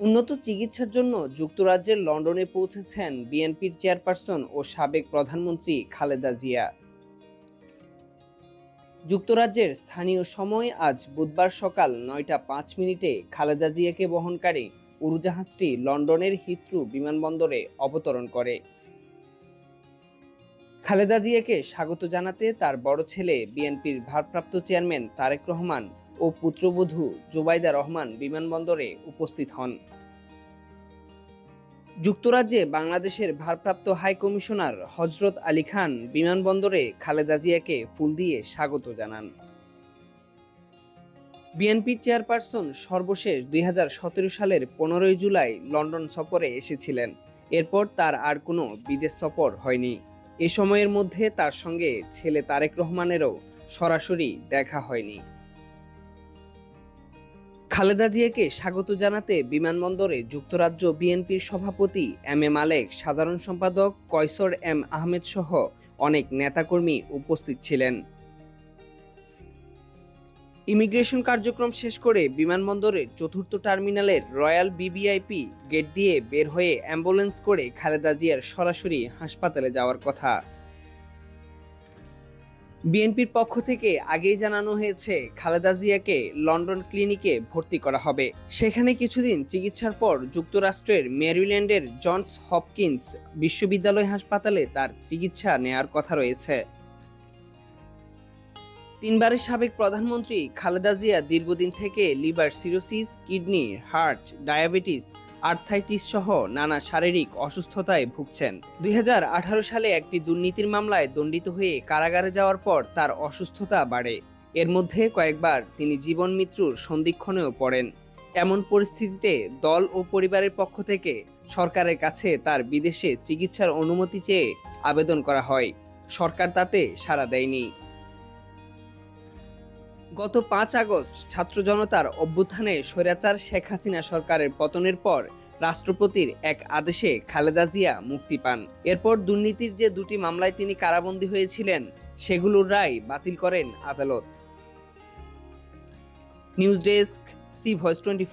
উন্নত চিকিৎসার জন্য যুক্তরাজ্যের লন্ডনে পৌঁছেছেন বিএনপির চেয়ারপারসন ও সাবেক প্রধানমন্ত্রী খালেদা জিয়া। যুক্তরাজ্যের স্থানীয় সময় আজ বুধবার সকাল নয়টা পাঁচ মিনিটে খালেদা জিয়াকে বহনকারী উড়োজাহাজটি লন্ডনের হিথ্রু বিমানবন্দরে অবতরণ করে। খালেদা জিয়াকে স্বাগত জানাতে তার বড় ছেলে বিএনপির ভারপ্রাপ্ত চেয়ারম্যান তারেক রহমান ও পুত্রবধূ জোবাইদা রহমান বিমানবন্দরে উপস্থিত হন। যুক্তরাজ্যে বাংলাদেশের ভারপ্রাপ্ত হাই কমিশনার হজরত আলী খান বিমানবন্দরে খালেদা জিয়াকে ফুল দিয়ে স্বাগত জানান। বিএনপির চেয়ারপারসন সর্বশেষ দুই হাজার সতেরো সালের পনেরোই জুলাই লন্ডন সফরে এসেছিলেন। এরপর তার আর কোনো বিদেশ সফর হয়নি। এ সময়ের মধ্যে তার সঙ্গে ছেলে তারেক রহমানেরও সরাসরি দেখা হয়নি। খালেদা জিয়াকে স্বাগত জানাতে বিমানবন্দরে যুক্তরাজ্য বিএনপির সভাপতি এম এ মালেক সাধারণ সম্পাদক কয়সর এম আহমেদ সহ অনেক নেতাকর্মী উপস্থিত ছিলেন। ইমিগ্রেশন কার্যক্রম শেষ করে বিমানবন্দরের চতুর্থ টার্মিনালের রয়্যাল বিবিআইপি গেট দিয়ে বের হয়ে অ্যাম্বুলেন্স করে খালেদা জিয়ার সরাসরি হাসপাতালে যাওয়ার কথা। বিএনপির পক্ষ থেকে আগেই জানানো হয়েছে, খালেদা জিয়াকে লন্ডন ক্লিনিকে ভর্তি করা হবে। সেখানে কিছুদিন চিকিৎসার পর যুক্তরাষ্ট্রের মেরিল্যান্ডের জনস হপকিন্স বিশ্ববিদ্যালয় হাসপাতালে তার চিকিৎসা নেয়ার কথা রয়েছে। তিনবারের সাবেক প্রধানমন্ত্রী খালেদা জিয়া দীর্ঘদিন থেকে liver cirrhosis, kidney, heart, diabetes arthritis সহ নানা শারীরিক অসুস্থতায় ভুগছেন। দুই হাজার আঠারো সালে একটি দুর্নীতির মামলায় দণ্ডিত হয়ে কারাগারে যাওয়ার পর তার অসুস্থতা বাড়ে। এর মধ্যে কয়েকবার তিনি জীবন মৃত্যুর সন্ধিক্ষণেও পড়েন। এমন পরিস্থিতিতে দল ও পরিবারের পক্ষ থেকে সরকারের কাছে তার বিদেশে চিকিৎসার অনুমতি চেয়ে আবেদন করা হয়। সরকার তাতে সাড়া দেয়নি। গত পাঁচ আগস্ট ছাত্র জনতার অভ্যুত্থানে স্বৈরাচার শেখ হাসিনা সরকারের পতনের পর রাষ্ট্রপতির এক আদেশে খালেদা জিয়া মুক্তি পান। এরপর দুর্নীতির যে দুটি মামলায় তিনি কারাবন্দী হয়েছিলেন, সেগুলোর রায় বাতিল করেন আদালত। News desk, C voice twenty